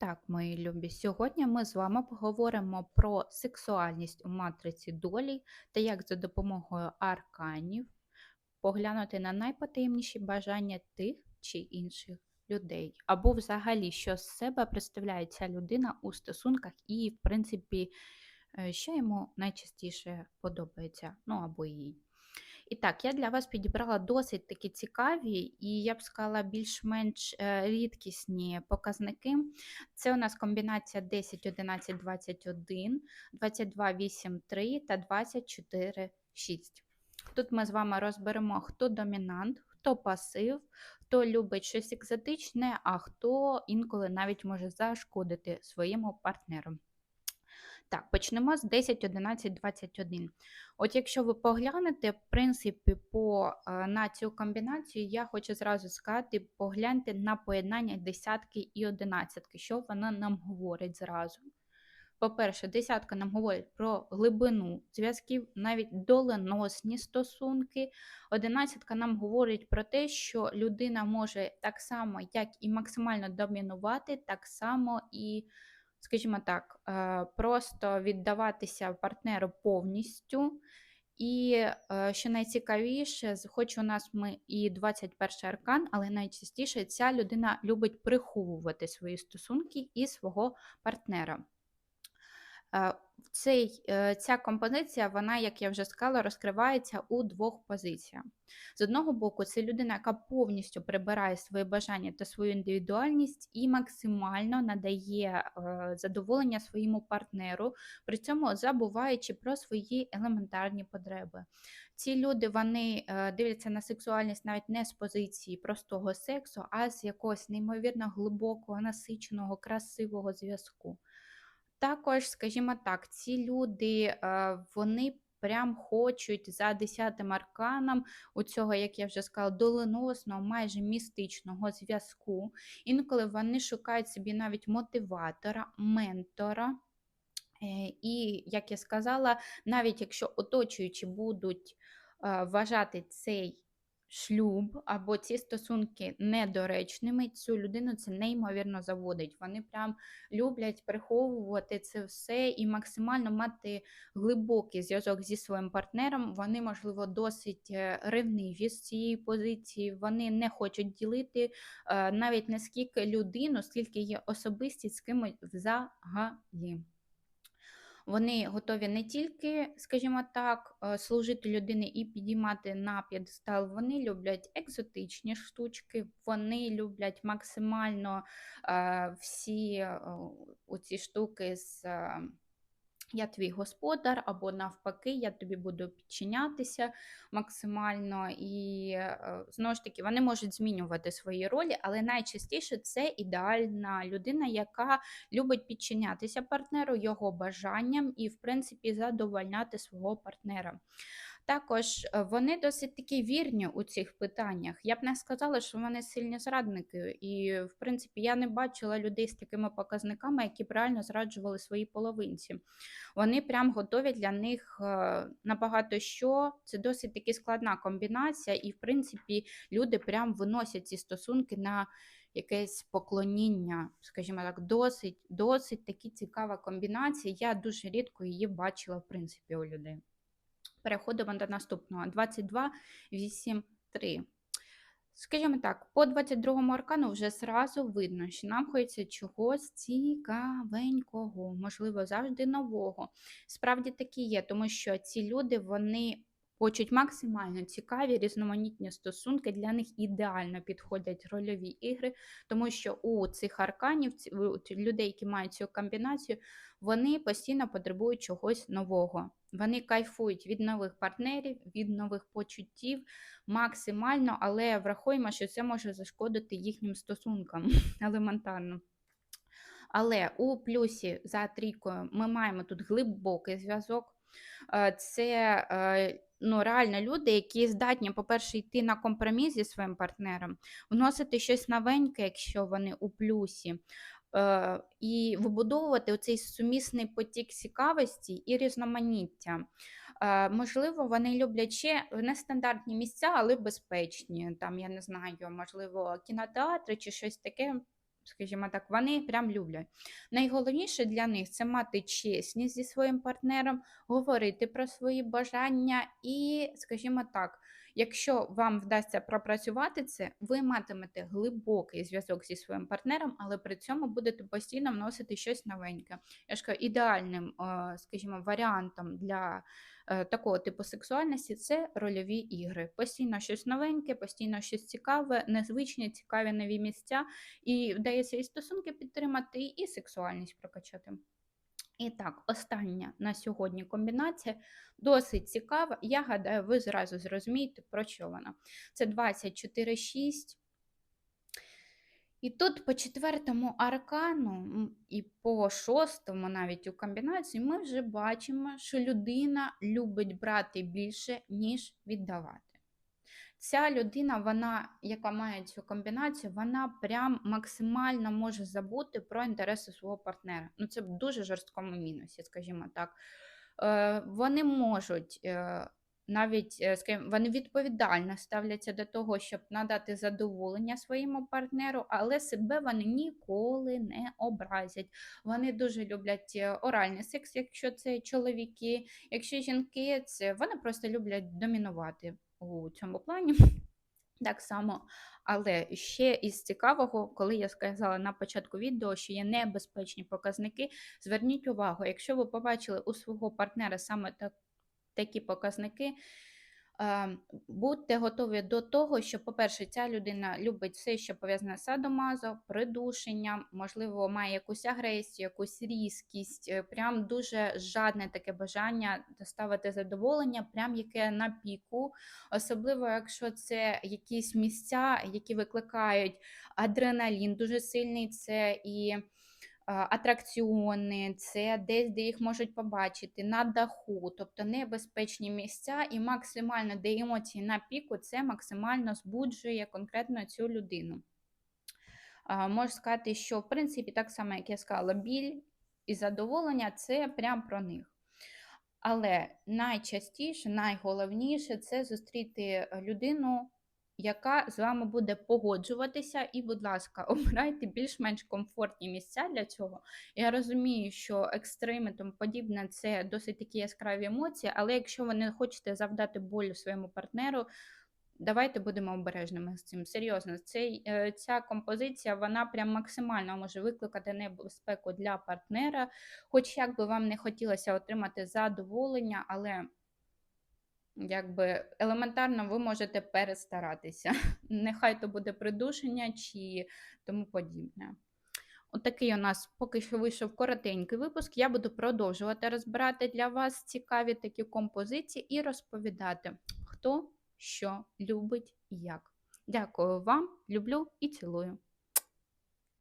Так, мої любі, сьогодні ми з вами поговоримо про сексуальність у матриці долі та як за допомогою арканів поглянути на найпотаємніші бажання тих чи інших людей, або взагалі, що з себе представляє ця людина у стосунках, і, в принципі, е, що йому найчастіше подобається, ну або їй. І так, я для вас підібрала досить такі цікаві і я б сказала більш-менш е, рідкісні показники. Це у нас комбінація 10, 11, 21, 22, 8, 3 та 24, 6. Тут ми з вами розберемо, хто домінант, хто пасив, хто любить щось екзотичне, а хто інколи навіть може зашкодити своєму партнеру. Так, почнемо з 10, 11, 21. От якщо ви поглянете, в принципі, по, е, на цю комбінацію, я хочу зразу сказати, погляньте на поєднання десятки і одинадцятки, що вона нам говорить зразу. По-перше, десятка нам говорить про глибину зв'язків, навіть доленосні стосунки. Одинадцятка нам говорить про те, що людина може так само, як і максимально домінувати, так само і скажімо так, е, просто віддаватися партнеру повністю. І е, що найцікавіше, хоч у нас ми і 21 аркан, але найчастіше ця людина любить приховувати свої стосунки і свого партнера. Е, цей, е, Ця композиція, вона, як я вже сказала, розкривається у двох позиціях. З одного боку, це людина, яка повністю прибирає свої бажання та свою індивідуальність і максимально надає е, задоволення своєму партнеру, при цьому забуваючи про свої елементарні потреби. Ці люди вони дивляться на сексуальність навіть не з позиції простого сексу, а з якогось неймовірно глибокого, насиченого, красивого зв'язку. Також, скажімо так, ці люди, е, вони прям хочуть за десятим арканом у цього, як я вже сказала, доленосного, майже містичного зв'язку. Інколи вони шукають собі навіть мотиватора, ментора. Е, і, як я сказала, навіть якщо оточуючі будуть е, вважати цей шлюб або ці стосунки недоречними, цю людину це неймовірно заводить. Вони прям люблять приховувати це все і максимально мати глибокий зв'язок зі своїм партнером. Вони, можливо, досить е, ревниві з цієї позиції, вони не хочуть ділити е, навіть наскільки людину, скільки є особистість з кимось взагалі. Вони готові не тільки, скажімо так, е, служити людині і підіймати на п'єдестал, вони люблять екзотичні штучки, вони люблять максимально е, всі е, оці штуки з. Я твій господар, або навпаки, я тобі буду підчинятися максимально. І е, знову ж таки, вони можуть змінювати свої ролі, але найчастіше це ідеальна людина, яка любить підчинятися партнеру, його бажанням і, в принципі, задовольняти свого партнера. Також е, вони досить такі вірні у цих питаннях. Я б не сказала, що вони сильні зрадники, і, в принципі, я не бачила людей з такими показниками, які б реально зраджували свої половинці. Вони прям готові для них е, набагато що. Це досить таки складна комбінація, і, в принципі, люди прям виносять ці стосунки на якесь поклоніння, скажімо так, досить, досить таки цікава комбінація. Я дуже рідко її бачила, в принципі, у людей. Переходимо до наступного 22, 8, 3. Скажімо так, по 22 аркану вже зразу видно, що нам хочеться чогось цікавенького, можливо, завжди нового. Справді такі є, тому що ці люди вони хочуть максимально цікаві, різноманітні стосунки. Для них ідеально підходять рольові ігри, тому що у цих арканів, у людей, які мають цю комбінацію, вони постійно потребують чогось нового. Вони кайфують від нових партнерів, від нових почуттів максимально, але врахуємо, що це може зашкодити їхнім стосункам елементарно. Але у плюсі за трійкою ми маємо тут глибокий зв'язок. Е, це е, ну, реально люди, які здатні, по-перше, йти на компроміс зі своїм партнером, вносити щось новеньке, якщо вони у плюсі. Е, і вибудовувати оцей сумісний потік цікавості і різноманіття. Е, можливо, вони люблять ще нестандартні місця, але безпечні. Там, я не знаю, можливо, кінотеатри чи щось таке. Скажімо так, вони прям люблять. Найголовніше для них це мати чесність зі своїм партнером, говорити про свої бажання і, скажімо так, якщо вам вдасться пропрацювати це, ви матимете глибокий зв'язок зі своїм партнером, але при цьому будете постійно вносити щось новеньке. Я ж кажу, ідеальним, е, скажімо, варіантом для е, такого типу сексуальності це рольові ігри. Постійно щось новеньке, постійно щось цікаве, незвичні, цікаві нові місця, і вдається і стосунки підтримати, і сексуальність прокачати. І так, остання на сьогодні комбінація досить цікава. Я гадаю, ви зразу зрозумієте, про що вона. Це 24,6. І тут по четвертому аркану і по шостому, навіть у комбінації, ми вже бачимо, що людина любить брати більше, ніж віддавати. Ця людина, вона, яка має цю комбінацію, вона прям максимально може забути про інтереси свого партнера. Ну, це в дуже жорсткому мінусі, скажімо так. Е, вони можуть е, навіть, е, скажімо, вони відповідально ставляться до того, щоб надати задоволення своєму партнеру, але себе вони ніколи не образять. Вони дуже люблять е, оральний секс, якщо це чоловіки, якщо жінки, це вони просто люблять домінувати у цьому плані. Так само, але ще із цікавого, коли я сказала на початку відео, що є небезпечні показники, зверніть увагу, якщо ви побачили у свого партнера саме так, такі показники, будьте готові до того, що, по-перше, ця людина любить все, що пов'язане з садомазо, придушенням, можливо, має якусь агресію, якусь різкість, е, прям дуже жадне таке бажання доставити задоволення, прям яке на піку. Особливо, якщо це якісь місця, які викликають адреналін дуже сильний, це і атракціони, це десь, де їх можуть побачити, на даху, тобто небезпечні місця, і максимально, де емоції на піку, це максимально збуджує конкретно цю людину. Можу сказати, що в принципі, так само, як я сказала, біль і задоволення це прям про них. Але найчастіше, найголовніше це зустріти людину, яка з вами буде погоджуватися, і, будь ласка, обирайте більш-менш комфортні місця для цього. Я розумію, що екстрими тому подібне це досить такі яскраві емоції, але якщо ви не хочете завдати болю своєму партнеру, давайте будемо обережними з цим. Серйозно, цей, е, ця композиція вона прям максимально може викликати небезпеку для партнера. Хоч як би вам не хотілося отримати задоволення, але якби елементарно ви можете перестаратися. Нехай то буде придушення чи тому подібне. Отакий у нас поки що вийшов коротенький випуск. Я буду продовжувати розбирати для вас цікаві такі композиції і розповідати, хто що любить і як. Дякую вам, люблю і цілую.